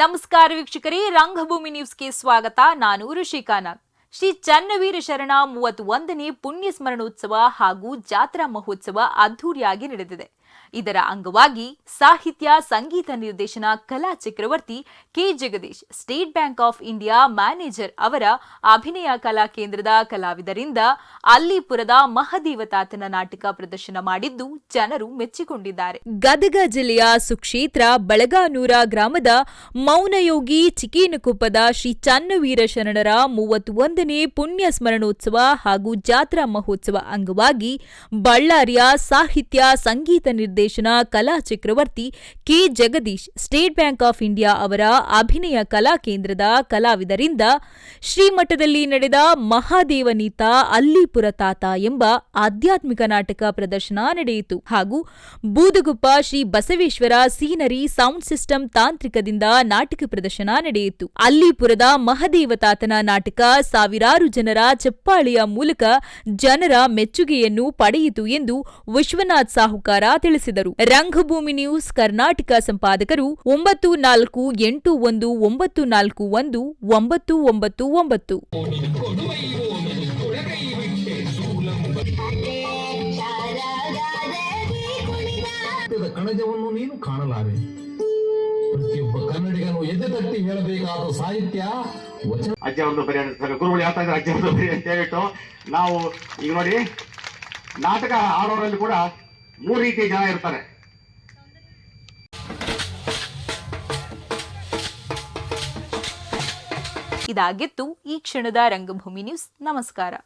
ನಮಸ್ಕಾರ ವೀಕ್ಷಕರೇ ರಂಗಭೂಮಿ ನ್ಯೂಸ್ಗೆ ಸ್ವಾಗತ. ನಾನು ಋಷಿಕಾ ನಾಗ್ ಶ್ರೀ ಚನ್ನವೀರ ಶರಣ ಮೂವತ್ತೊಂದನೇ ಪುಣ್ಯ ಸ್ಮರಣೋತ್ಸವ ಹಾಗೂ ಜಾತ್ರಾ ಮಹೋತ್ಸವ ಅದ್ಧೂರಿಯಾಗಿ ನಡೆದಿದೆ. ಇದರ ಅಂಗವಾಗಿ ಸಾಹಿತ್ಯ, ಸಂಗೀತ ನಿರ್ದೇಶನ, ಕಲಾ ಚಕ್ರವರ್ತಿ K. Jagadish, state bank of India manager ಅವರ ಅಭಿನಯ ಕಲಾ ಕೇಂದ್ರದ ಕಲಾವಿದರಿಂದ ಅಲ್ಲಿಪುರದ ಮಹದೇವತಾತನ ನಾಟಕ ಪ್ರದರ್ಶನ ಮಾಡಿದ್ದು ಜನರು ಮೆಚ್ಚಿಕೊಂಡಿದ್ದಾರೆ. ಗದಗ ಜಿಲ್ಲೆಯ ಸುಕ್ಷೇತ್ರ ಬಳಗಾನೂರ ಗ್ರಾಮದ ಮೌನಯೋಗಿ ಚಿಕೇನಕೊಪ್ಪದ ಶ್ರೀ ಚನ್ನವೀರ ಶರಣರ ಮೂವತ್ತೊಂದನೇ ಪುಣ್ಯ ಸ್ಮರಣೋತ್ಸವ ಹಾಗೂ ಜಾತ್ರಾ ಮಹೋತ್ಸವ ಅಂಗವಾಗಿ ಬಳ್ಳಾರಿಯ ಸಾಹಿತ್ಯ, ಸಂಗೀತ ನಿರ್ದೇಶನ, ಕಲಾ ಚಕ್ರವರ್ತಿ K. Jagadish, state bank of India ಅವರ ಅಭಿನಯ ಕಲಾ ಕೇಂದ್ರದ ಕಲಾವಿದರಿಂದ ಶ್ರೀಮಠದಲ್ಲಿ ನಡೆದ ಮಹಾದೇವನೀತ ಅಲ್ಲಿಪುರ ತಾತ ಎಂಬ ಆಧ್ಯಾತ್ಮಿಕ ನಾಟಕ ಪ್ರದರ್ಶನ ನಡೆಯಿತು. ಹಾಗೂ Boodaguppa Shri Basaveshwara scenery sound system ತಾಂತ್ರಿಕದಿಂದ ನಾಟಕ ಪ್ರದರ್ಶನ ನಡೆಯಿತು. ಅಲ್ಲಿಪುರದ ಮಹದೇವತಾತನ ನಾಟಕ ಸಾವಿರಾರು ಜನರ ಚಪ್ಪಾಳಿಯ ಮೂಲಕ ಜನರ ಮೆಚ್ಚುಗೆಯನ್ನು ಪಡೆಯಿತು ಎಂದು ವಿಶ್ವನಾಥ್ ಸಾಹುಕಾರ ತಿಳಿಸಿದರು. ರಂಗಭೂಮಿ ನ್ಯೂಸ್ ಕರ್ನಾಟಕ ಸಂಪಾದಕರು ಒಂಬತ್ತು ನಾಲ್ಕು ಎಂಟು ಒಂದು ಒಂಬತ್ತು ನಾಲ್ಕು ಒಂದು ಒಂಬತ್ತು ಒಂಬತ್ತು ಒಂಬತ್ತು. ಕಣಜವನ್ನು ನೀನು ಕಾಣಲಾರೆ ಪ್ರತಿಯೊಬ್ಬ ಕನ್ನಡಿಗನು ತಟ್ಟಿ ಹೇಳಬೇಕಾದ ಸಾಹಿತ್ಯ ವಚನ ಅಜ್ಜ ಒಂದು ಬರಿ ಅಂತ ಗುರುಗಳು ಹೇಳ್ತಾ ಇದ್ದಾರೆ ಅಜ್ಜ ಒಂದು ಬರಿ ಅಂತ ಹೇಳ್ಬಿಟ್ಟು. ನಾವು ಈಗ ನೋಡಿ ನಾಟಕ ಆಡೋರಲ್ಲಿ ಕೂಡ ಮೂರು ರೀತಿಯ ಜನ ಇರ್ತಾರೆ. ಇದಾಗಿತ್ತು ಈ ಕ್ಷಣದ ರಂಗಭೂಮಿ ನ್ಯೂಸ್. ನಮಸ್ಕಾರ.